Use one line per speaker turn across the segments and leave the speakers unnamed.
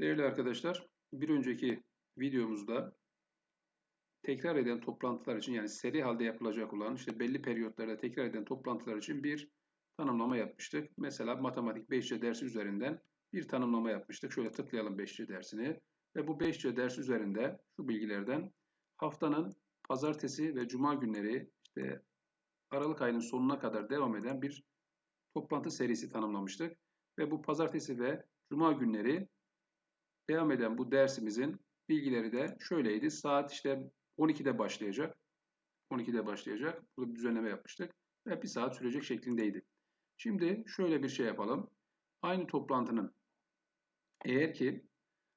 Değerli arkadaşlar, bir önceki videomuzda tekrar eden toplantılar için yani seri halde yapılacak olan işte belli periyotlarda tekrar eden toplantılar için bir tanımlama yapmıştık. Mesela matematik 5C dersi üzerinden bir tanımlama yapmıştık. Şöyle tıklayalım 5C dersini ve bu 5C ders üzerinde şu bilgilerden haftanın pazartesi ve cuma günleri işte Aralık ayının sonuna kadar devam eden bir toplantı serisi tanımlamıştık. Ve bu pazartesi ve cuma günleri devam eden bu dersimizin bilgileri de şöyleydi. Saat işte 12'de başlayacak. 12'de başlayacak. Burada bir düzenleme yapmıştık. Ve bir saat sürecek şeklindeydi. Şimdi şöyle bir şey yapalım. Aynı toplantının eğer ki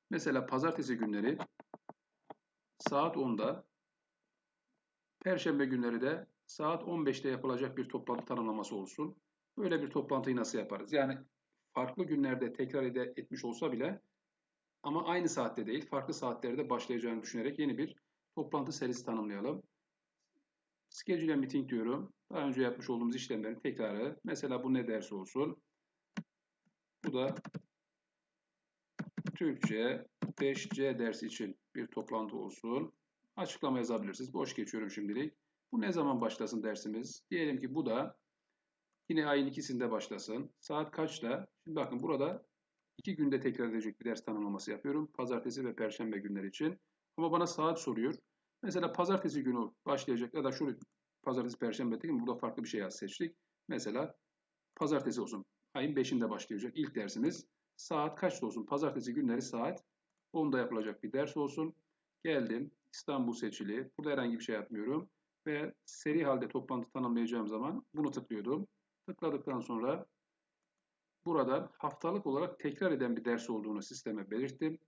mesela pazartesi günleri saat 10'da Perşembe günleri de saat 15'te yapılacak bir toplantı tanımlaması olsun. Böyle bir toplantıyı nasıl yaparız? Yani farklı günlerde tekrar etmiş olsa bile ama aynı saatte değil, farklı saatlerde başlayacağını düşünerek yeni bir toplantı serisi tanımlayalım. Schedule meeting diyorum. Daha önce yapmış olduğumuz işlemlerin tekrarı. Mesela bu ne dersi olsun? Bu da Türkçe 5C dersi için bir toplantı olsun. Açıklama yazabilirsiniz. Boş geçiyorum şimdilik. Bu ne zaman başlasın dersimiz? Diyelim ki bu da yine ayın ikisinde başlasın. Saat kaçta? Şimdi bakın burada iki günde tekrar edecek bir ders tanımlaması yapıyorum. Pazartesi ve perşembe günleri için. Ama bana saat soruyor. Mesela pazartesi günü başlayacak ya da şu pazartesi perşembe değil mi? Burada farklı bir şey seçtik. Mesela pazartesi olsun. Ayın 5'inde başlayacak ilk dersimiz. Saat kaçta olsun? Pazartesi günleri saat 10'da yapılacak bir ders olsun. Geldim. İstanbul seçili. Burada herhangi bir şey yapmıyorum. Ve seri halde toplantı tanımlayacağım zaman bunu tıklıyordum. Tıkladıktan sonra burada haftalık olarak tekrar eden bir ders olduğunu sisteme belirttim.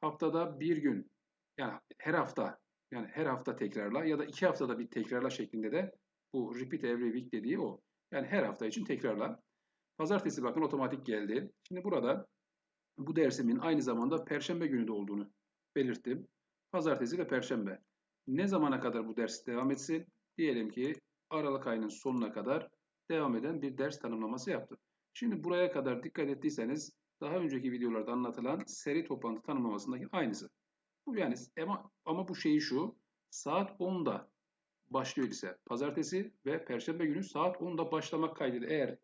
Haftada bir gün yani her hafta yani her hafta tekrarla ya da iki haftada bir tekrarla şeklinde de bu repeat every week dediği o. Yani her hafta için tekrarla. Pazartesi bakın otomatik geldi. Şimdi burada bu dersimin aynı zamanda perşembe günü de olduğunu belirttim. Pazartesi ve perşembe. Ne zamana kadar bu ders devam etsin? Diyelim ki Aralık ayının sonuna kadar devam eden bir ders tanımlaması yaptım. Şimdi buraya kadar dikkat ettiyseniz daha önceki videolarda anlatılan seri toplantı tanımlamasındaki aynısı. Bu yani ama, ama bu şeyi şu. Saat 10'da başlıyor ise pazartesi ve perşembe günü saat 10'da başlamak kaydıyla eğer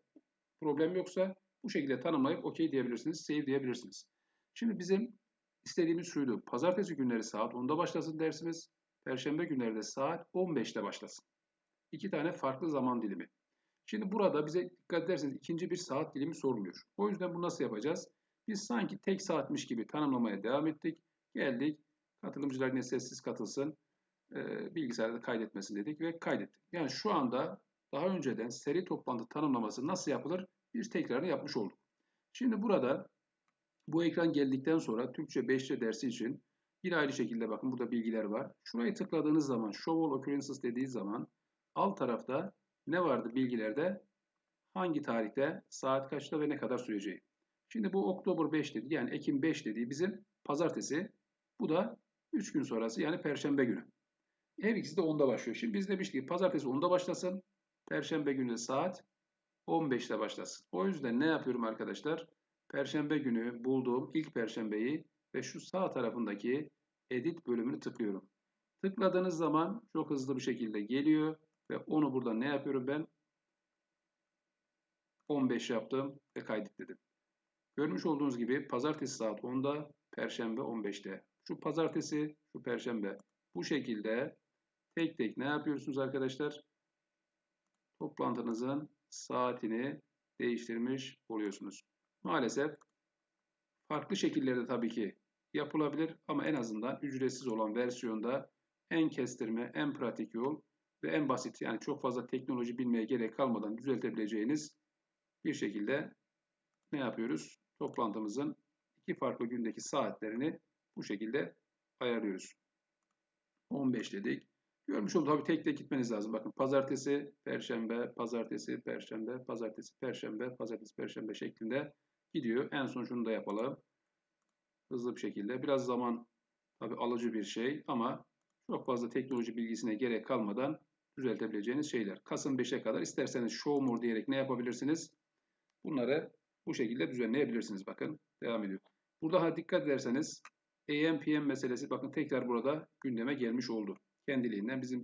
problem yoksa bu şekilde tanımlayıp OK diyebilirsiniz, save diyebilirsiniz. Şimdi bizim istediğimiz şuydu. Pazartesi günleri saat 10'da başlasın dersimiz. Perşembe günleri de saat 15'te başlasın. İki tane farklı zaman dilimi. Şimdi burada bize dikkat ederseniz ikinci bir saat dilimi sormuyor. O yüzden bunu nasıl yapacağız? Biz sanki tek saatmiş gibi tanımlamaya devam ettik. Geldik. Katılımcılar yine sessiz katılsın. E, bilgisayarda kaydetmesin dedik ve kaydettik. Yani şu anda daha önceden seri toplantı tanımlaması nasıl yapılır? Bir tekrarını yapmış olduk. Şimdi burada bu ekran geldikten sonra Türkçe 5C dersi için yine aynı şekilde bakın burada bilgiler var. Şurayı tıkladığınız zaman Show All Occurrences dediği zaman alt tarafta ne vardı bilgilerde? Hangi tarihte, saat kaçta ve ne kadar süreceği. Şimdi bu Oktober 5 dedi yani Ekim 5 dediği bizim pazartesi. Bu da 3 gün sonrası yani perşembe günü. Her ikisi de 10'da başlıyor. Şimdi biz demiştik ki pazartesi 10'da başlasın. Perşembe günü saat 15'te başlasın. O yüzden ne yapıyorum arkadaşlar? Perşembe günü bulduğum ilk perşembeyi ve şu sağ tarafındaki edit bölümünü tıklıyorum. Tıkladığınız zaman çok hızlı bir şekilde geliyor ve onu burada ne yapıyorum ben? 15 yaptım ve kaydetledim. Görmüş olduğunuz gibi pazartesi saat 10'da, perşembe 15'te. Şu pazartesi, şu perşembe. Bu şekilde tek tek ne yapıyorsunuz arkadaşlar? Toplantınızın saatini değiştirmiş oluyorsunuz. Maalesef farklı şekillerde tabii ki yapılabilir ama en azından ücretsiz olan versiyonda en kestirme, en pratik yol ve en basit yani çok fazla teknoloji bilmeye gerek kalmadan düzeltebileceğiniz bir şekilde ne yapıyoruz? Toplantımızın iki farklı gündeki saatlerini bu şekilde ayarlıyoruz. 15 dedik. Görmüş olduk tabii tek tek gitmeniz lazım. Bakın pazartesi, perşembe, pazartesi, perşembe, pazartesi, perşembe, pazartesi, perşembe şeklinde gidiyor. En son şunu da yapalım. Hızlı bir şekilde. Biraz zaman tabii alıcı bir şey ama çok fazla teknoloji bilgisine gerek kalmadan düzeltebileceğiniz şeyler. Kasım 5'e kadar isterseniz show more diyerek ne yapabilirsiniz? Bunları bu şekilde düzenleyebilirsiniz. Bakın devam ediyor. Burada ha dikkat ederseniz AM PM meselesi bakın tekrar burada gündeme gelmiş oldu. Kendiliğinden bizim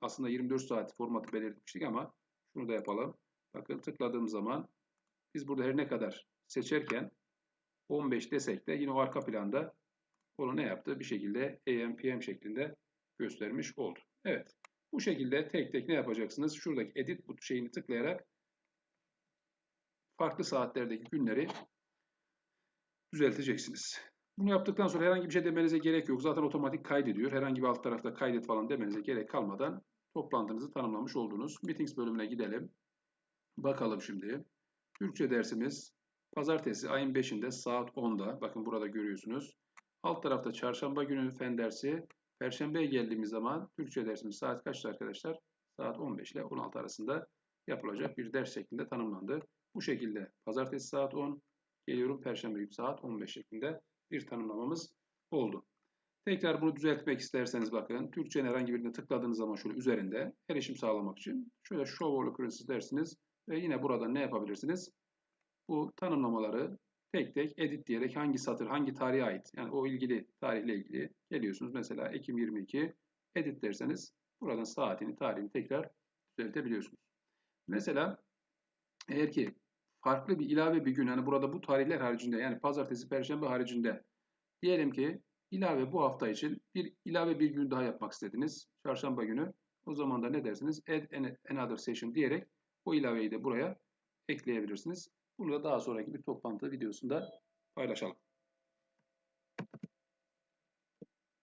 aslında 24 saat formatı belirtmiştik ama şunu da yapalım. Bakın tıkladığım zaman biz burada her ne kadar seçerken 15 desek de yine o arka planda onu ne yaptı? Bir şekilde AM PM şeklinde göstermiş oldu. Evet. Bu şekilde tek tek ne yapacaksınız? Şuradaki edit but şeyini tıklayarak farklı saatlerdeki günleri düzelteceksiniz. Bunu yaptıktan sonra herhangi bir şey demenize gerek yok. Zaten otomatik kaydediyor. Herhangi bir alt tarafta kaydet falan demenize gerek kalmadan toplantınızı tanımlamış oldunuz. Meetings bölümüne gidelim. Bakalım şimdi. Türkçe dersimiz pazartesi ayın 5'inde saat 10'da. Bakın burada görüyorsunuz. Alt tarafta çarşamba günü fen dersi. Perşembeye geldiğimiz zaman Türkçe dersimiz saat kaçtı arkadaşlar? Saat 15 ile 16 arasında yapılacak bir ders şeklinde tanımlandı. Bu şekilde pazartesi saat 10, geliyorum perşembe günü saat 15 şeklinde bir tanımlamamız oldu. Tekrar bunu düzeltmek isterseniz bakın Türkçenin herhangi birine tıkladığınız zaman şöyle üzerinde erişim sağlamak için şöyle show all occurrences dersiniz ve yine burada ne yapabilirsiniz? Bu tanımlamaları tek tek edit diyerek hangi satır hangi tarihe ait yani o ilgili tarihle ilgili geliyorsunuz. Mesela Ekim 22 edit derseniz buradan saatini tarihini tekrar düzeltebiliyorsunuz. Mesela eğer ki farklı bir ilave bir gün hani burada bu tarihler haricinde yani pazartesi perşembe haricinde diyelim ki ilave bu hafta için bir ilave bir gün daha yapmak istediniz. Çarşamba günü. O zaman da ne dersiniz? Add another session diyerek o ilaveyi de buraya ekleyebilirsiniz. Bunu da daha sonraki bir toplantı videosunda paylaşalım.